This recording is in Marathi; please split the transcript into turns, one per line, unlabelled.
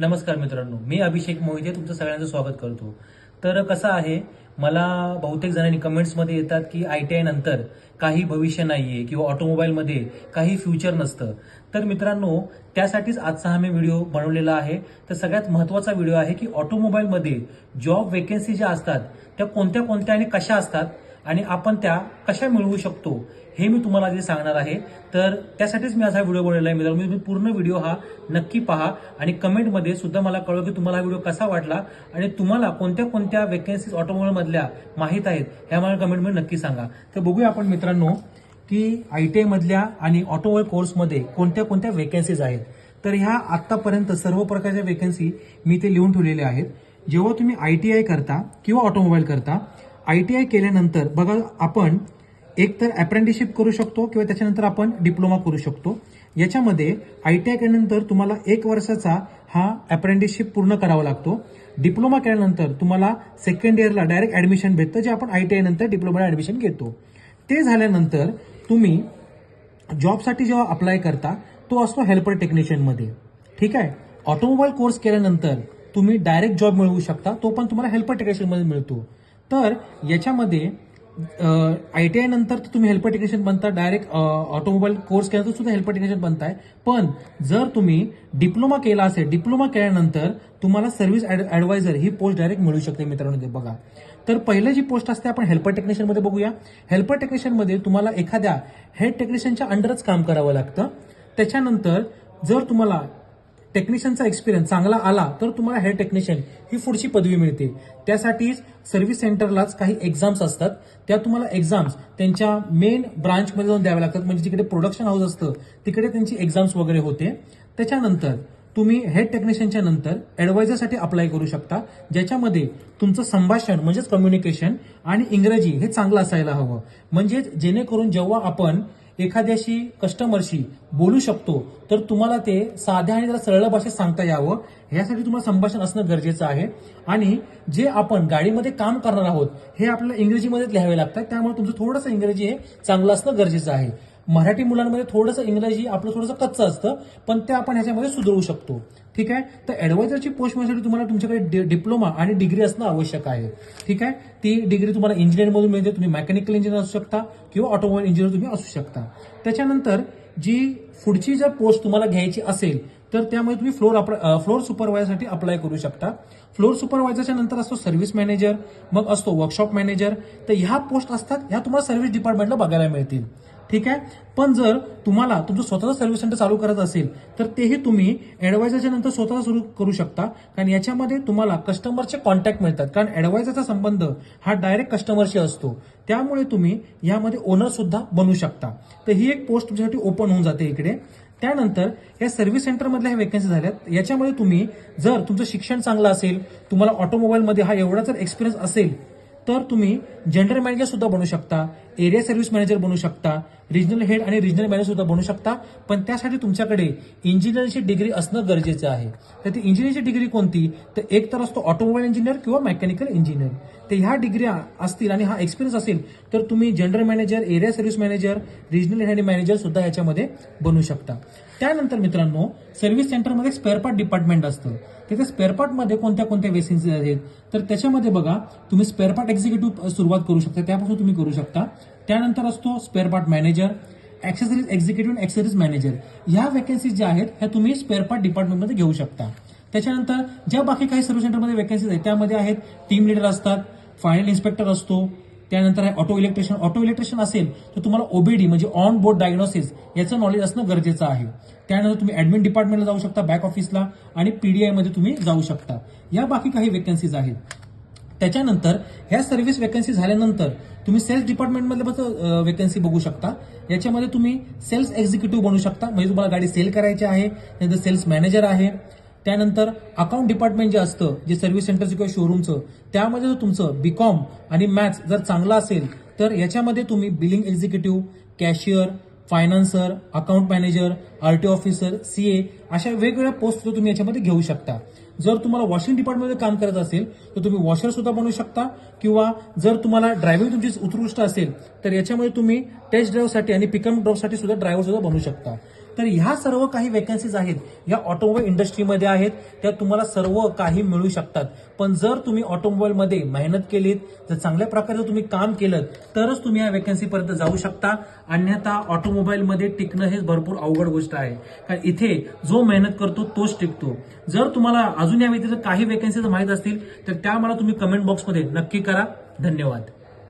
नमस्कार मित्रांनो मी अभिषेक मोहिते तुमचं सगळ्यांचं स्वागत करतो. तर कसं आहे मला बहुतेक जणांनी कमेंट्समध्ये येतात की आय टी आय नंतर काही भविष्य नाही आहे किंवा ऑटोमोबाईलमध्ये काही फ्युचर नसतं. तर मित्रांनो त्यासाठीच आजचा हा मी व्हिडिओ बनवलेला आहे. तर सगळ्यात महत्त्वाचा व्हिडिओ आहे की ऑटोमोबाईलमध्ये जॉब वेकेन्सी ज्या असतात त्या कोणत्या कोणत्या आणि कशा असतात आणि आपण त्या कशा मिळवू शकतो हे मी तुम्हाला आधी सांगणार आहे. तर त्यासाठीच मी आज हा व्हिडिओ बनवलेला आहे मित्रांनो. तुम्ही पूर्ण व्हिडिओ हा नक्की पहा आणि कमेंटमध्ये सुद्धा मला कळव की तुम्हाला हा व्हिडिओ कसा वाटला आणि तुम्हाला कोणत्या कोणत्या वेकन्सीज ऑटोमोबाईलमधल्या माहीत आहेत ह्या मला कमेंटमध्ये नक्की सांगा. तर बघूया आपण मित्रांनो की आय टी आयमधल्या आणि ऑटोमोबाईल कोर्समध्ये कोणत्या कोणत्या वेकन्सीज आहेत. तर ह्या आत्तापर्यंत सर्व प्रकारच्या वेकन्सी मी ते लिहून ठेवलेल्या आहेत. जेव्हा तुम्ही आय टी आय करता किंवा ऑटोमोबाईल करता आय टी आय केल्यानंतर बघा आपण एक तर अप्रेंटिसशिप करू शकतो किंवा त्याच्यानंतर आपण डिप्लोमा करू शकतो. याच्यामध्ये आय टी आय केल्यानंतर तुम्हाला एक वर्षाचा हा अप्रेंटिसशिप पूर्ण करावा लागतो. डिप्लोमा केल्यानंतर तुम्हाला सेकंड इयरला डायरेक्ट ऍडमिशन भेटतं जे आपण आय टी आय नंतर ॲडमिशन ऍडमिशन घेतो. ते झाल्यानंतर तुम्ही जॉबसाठी जेव्हा अप्लाय करता तो असतो हेल्पर टेक्निशियनमध्ये ठीक आहे? ऑटोमोबाईल कोर्स केल्यानंतर तुम्ही डायरेक्ट जॉब मिळवू शकता तो पण तुम्हाला हेल्पर टेक्निशियनमध्ये मिळतो. तर याच्यामध्ये आय टी आय नंतर तर तुम्ही हेल्पर टेक्निशियन बनता डायरेक्ट ऑटोमोबाईल कोर्स केल्यानंतर सुद्धा हेल्पर टेक्निशियन बनताय. पण जर तुम्ही डिप्लोमा केला असेल डिप्लोमा केल्यानंतर तुम्हाला सर्व्हिस ऍडवायझर ही पोस्ट डायरेक्ट मिळू शकते मित्रांनो बघा. तर पहिलं जी पोस्ट असते आपण हेल्पर टेक्निशियनमध्ये बघूया. हेल्पर टेक्निशियनमध्ये तुम्हाला एखाद्या हेड टेक्निशियनच्या अंडरच काम करावं लागतं. त्याच्यानंतर जर तुम्हाला टेक्निशियनचा एक्सपिरियन्स चांगला आला तर तुम्हाला हेड टेक्निशियन ही पुढची पदवी मिळते. त्यासाठी सर्व्हिस सेंटरलाच काही एक्झाम्स असतात. त्या तुम्हाला एक्झाम्स त्यांच्या मेन ब्रांचमध्ये जाऊन द्याव्या लागतात. म्हणजे जिकडे प्रोडक्शन हाऊस असतं तिकडे त्यांची एक्झाम्स वगैरे होते. त्याच्यानंतर तुम्ही हेड टेक्निशियनच्या नंतर ऍडवायझरसाठी अप्लाय करू शकता. ज्याच्यामध्ये तुमचं संभाषण म्हणजेच कम्युनिकेशन आणि इंग्रजी हे चांगलं असायला हवं. म्हणजेच जेणेकरून जेव्हा आपण एखाद्याशी कस्टमरशी बोलू शकतो तर तुम्हाला ते साध्या आणि जरा सरळ भाषेत सांगता यावं. ह्यासाठी तुम्हाला संभाषण असणं गरजेचं आहे. आणि जे आपण गाडीमध्ये काम करणार आहोत हे आपल्याला इंग्रजीमध्येच लिहावे लागतात. त्यामुळे तुमचं थोडंसं इंग्रजी हे चांगलं असणं गरजेचं आहे. मराठी मुलांमध्ये थोडंसं इंग्रजी आपलं थोडंसं कच्चं असतं पण ते आपण ह्याच्यामध्ये सुधारू शकतो. ठीक आहे? तर ऍडवायझरची पोस्ट मिळण्यासाठी तुम्हाला तुमच्याकडे डिप्लोमा आणि डिग्री असणं आवश्यक आहे. ठीक आहे? ती डिग्री तुम्हाला इंजिनिअरमधून मिळते तुम्ही मेकॅनिकल इंजिनियर असू शकता किंवा ऑटोमोबाईल इंजिनियर तुम्ही असू शकता. त्याच्यानंतर जी पुढची जर पोस्ट तुम्हाला घ्यायची असेल तर त्यामुळे तुम्ही फ्लोर फ्लोर सुपरवायझरसाठी अप्लाय करू शकता. फ्लोर सुपरवायझरच्या नंतर असतो सर्व्हिस मॅनेजर मग असतो वर्कशॉप मॅनेजर तर ह्या पोस्ट असतात ह्या तुम्हाला सर्व्हिस डिपार्टमेंटला बघायला मिळतील. ठीक आहे? पण जर तुम्हाला तुमचं स्वतःचं सर्व्हिस सेंटर चालू करायचं असेल तर तेही तुम्ही ऍडवायझरच्या नंतर स्वतः सुरू करू शकता. कारण याच्यामध्ये तुम्हाला कस्टमरचे कॉन्टॅक्ट मिळतात. कारण ऍडवायझरचा संबंध हा डायरेक्ट कस्टमरशी असतो. त्यामुळे तुम्ही यामध्ये ओनर सुद्धा बनू शकता. तर ही एक पोस्ट तुमच्यासाठी ओपन होऊन जाते इकडे. त्यानंतर या सर्व्हिस सेंटरमधल्या ह्या वेकन्सी झाल्यात. याच्यामध्ये तुम्ही जर तुमचं शिक्षण चांगलं असेल तुम्हाला ऑटोमोबाईलमध्ये हा एवढा जर एक्सपिरियन्स असेल तर तुम्ही जनरल मॅनेजर सुद्धा बनू शकता एरिया सर्व्हिस मॅनेजर बनू शकता रिजनल हेड आणि रिजनल मॅनेजर सुद्धा बनू शकता. पण त्यासाठी तुमच्याकडे इंजिनिअरिंगची डिग्री असणं गरजेचं आहे. तर ती इंजिनिअरिंगची डिग्री कोणती? तर एक तर असतो ऑटोमोबाईल इंजिनियर किंवा मेकॅनिकल इंजिनियर तर ह्या डिग्र्या असतील आणि हा एक्सपिरियन्स असेल तर तुम्ही general manager area service manager regional head manager सुद्धा ह्याच्यामध्ये बनू शकता. त्यानंतर मित्रांनो सर्व्हिस सेंटरमध्ये स्पेअर पार्ट डिपार्टमेंट असतं. तिथे स्पेअरपार्टमध्ये कोणत्या कोणत्या वेसिन्स आहेत? तर त्याच्यामध्ये बघा तुम्ही स्पेअरपार्ट एक्झिक्युटिव्ह सुरुवात करू शकता. त्यापासून तुम्ही करू शकता. त्यानंतर असतो spare part manager accessories executive आणि मॅनेजर ह्या वेकन्सीज ज्या आहेत ह्या तुम्ही स्पेअरपार्ट डिपार्टमेंटमध्ये घेऊ शकता. त्याच्यानंतर ज्या बाकी काही सर्व्हिस सेंटरमध्ये वेकन्सीज आहेत त्यामध्ये आहेत टीम लिडर असतात फायनल इन्स्पेक्टर असतो त्यानंतर आहे ऑटो इलेक्ट्रिशियन ऑटो इलेक्ट्रिशियन असेल तर तुम्हाला ओबीडी म्हणजे ऑन बोर्ड डायग्नोसिस याचं नॉलेज असणं गरजेचं आहे. त्यानंतर तुम्ही ऍडमिन डिपार्टमेंटला जाऊ शकता बॅक ऑफिसला आणि पीडीआयमध्ये तुम्ही जाऊ शकता. या बाकी काही वेकन्सीज आहेत. त्याच्यानंतर ह्या सर्व्हिस वेकन्सी झाल्यानंतर तुम्ही सेल्स डिपार्टमेंटमध्ये वेकन्सी बघू शकता. याच्यामध्ये तुम्ही सेल्स एक्झिक्युटिव्ह बनू शकता. म्हणजे तुम्हाला गाडी सेल करायची आहे त्यानंतर सेल्स मॅनेजर आहे. त्यानंतर अकाउंट डिपार्टमेंट जे असतं जे सर्व्हिस सेंटरचं किंवा शोरूमचं त्यामध्ये जर तुमचं बीकॉम आणि मॅथ्स जर चांगलं असेल तर याच्यामध्ये तुम्ही billing executive cashier financer account manager R T officer C A अशा वेगवेगळ्या पोस्ट तुम्ही याच्यामध्ये घेऊ शकता. जर तुम्हाला वॉशिंग डिपार्टमेंटमध्ये काम करायचं असेल तर तुम्ही वॉशर सुद्धा बनवू शकता किंवा जर तुम्हाला ड्रायव्हिंग तुमची उत्कृष्ट असेल तर याच्यामध्ये तुम्ही टेस्ट ड्राईव्हसाठी आणि पिकअप ड्रॉपसाठी सुद्धा ड्रायव्हर सुद्धा बनू शकता. तर ह्या सर्व काही वेकन्सीज आहेत या ऑटोमोबाईल इंडस्ट्रीमध्ये आहेत त्या तुम्हाला सर्व काही मिळू शकतात. पण जर तुम्ही ऑटोमोबाईलमध्ये मेहनत केलीत जर चांगल्या प्रकारे तुम्ही काम केलं तरच तुम्ही या वेकन्सीपर्यंत जाऊ शकता. अन्यथा ऑटोमोबाईलमध्ये टिकणं हे भरपूर अवघड गोष्ट आहे. कारण इथे जो मेहनत करतो तोच टिकतो. जर तुम्हाला अजून या व्यतिरिक्त काही वेकन्सीज माहीत असतील तर त्या मला तुम्ही कमेंट बॉक्समध्ये नक्की करा. धन्यवाद.